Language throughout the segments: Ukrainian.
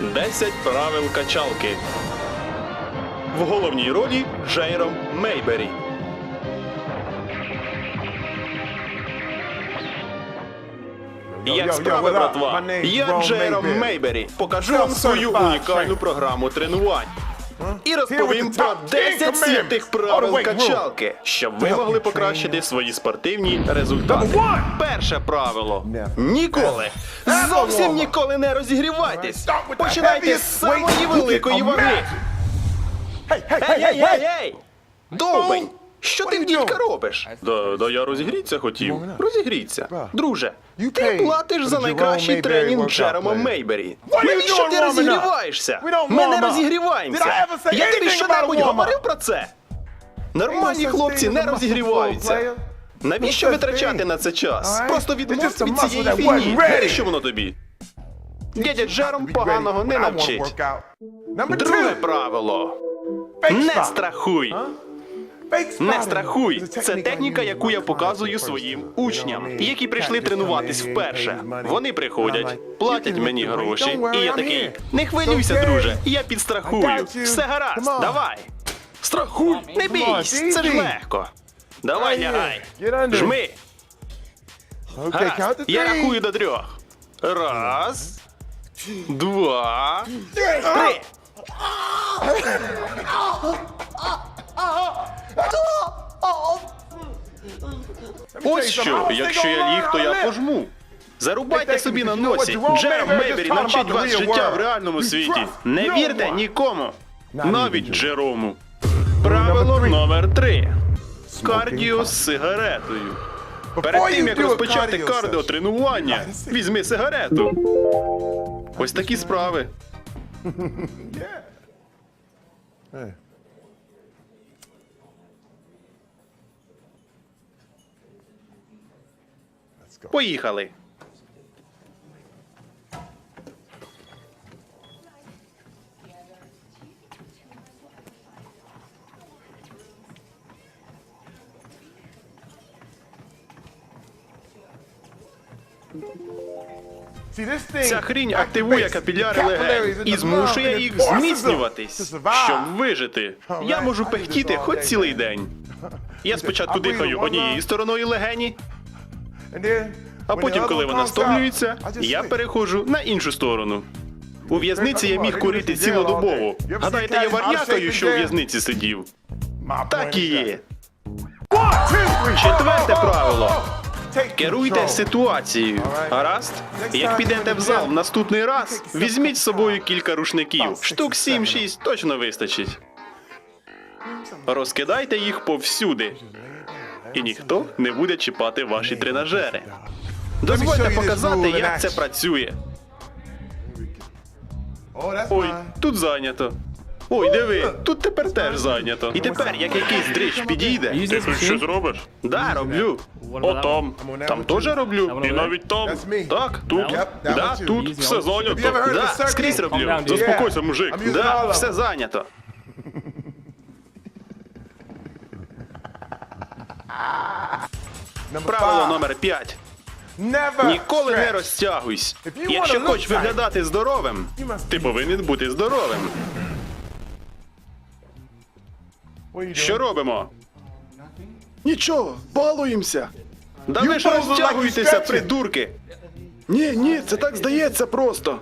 10 правил качалки. В головній ролі Джейром Мейбері. Як справи, братва? Я Джейром Мейбері. Покажу вам свою унікальну програму тренувань. І розповім про top 10 10 святих правил качалки, щоб ви могли покращити свої спортивні результати. Перше правило. Ніколи. Зовсім ніколи не розігрівайтесь. Починайте з самої великої ваги. Гей, Ей, ей, ей! Довбень! Що ти в дідька робиш? Да, да я розігріться хотів. Розігріться. Друже, ти платиш за найкращий тренінг Джерома. Мейбері. Навіщо ти розігріваєшся? Ми не розігріваємося. Я тобі що-небудь говорив про це? Нормальні хлопці не розігріваються. Навіщо витрачати на це час? Просто відмовся від цієї фігні. Навіщо воно тобі? Дядя Джером поганого не навчить. Друге правило. Не страхуй. Не страхуй. Це техніка, яку я показую своїм учням, які прийшли тренуватись вперше. Вони приходять, платять мені гроші, і я такий. Не хвилюйся, друже, я підстрахую. Все гаразд, давай. Страхуй, не бійсь, це ж легко. Давай, лягай. Жми. Гаразд, я рахую до трьох. Раз, два, три. Ось що, якщо я ліг, то я пожму. Зарубайте собі на носі. Джером Мейбері навчить вас життя в реальному світі. Не вірте нікому, навіть Джерому. Правило номер три. Кардіо з сигаретою. Перед тим як розпочати кардіотренування, візьми сигарету. Ось такі справи. Поїхали. Ця хрінь активує капіляри легень і змушує їх зміцнюватись, щоб вижити. Я можу пехтіти хоч цілий день. Я спочатку дихаю однією стороною легені, а потім, коли вона стомлюється, я переходжу на іншу сторону. У в'язниці я міг курити цілодобово. Гадаєте, я вар'якаю, що у в'язниці сидів? Так і є. Четверте правило. Керуйте ситуацією. Гаразд? Як підете в зал в наступний раз, візьміть з собою кілька рушників. Штук 7-6 точно вистачить. Розкидайте їх повсюди. І ніхто не буде чіпати ваші тренажери. Дозвольте показати, як це працює. Ой, тут зайнято. Ой, диви, тут тепер теж зайнято. І тепер, як якийсь дрищ підійде. Ти тут щось робиш? Да, роблю. О, там. Там теж роблю. І навіть там. Так, тут. Да, тут все зайнято. Да, скрізь роблю. Заспокойся, мужик. Да, все зайнято. Правило five. номер 5. Ніколи не you Якщо хочеш виглядати здоровим, ти повинен бути здоровим. Що робимо? Нічого, балуємося. Да ви ж розтягуєтеся, придурки. Ні, ні, це так здається просто.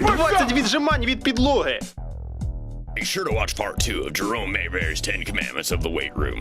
20 віджимань від підлоги. Be sure to watch part two of Jerome Mayberry's Ten Commandments of the Weight Room.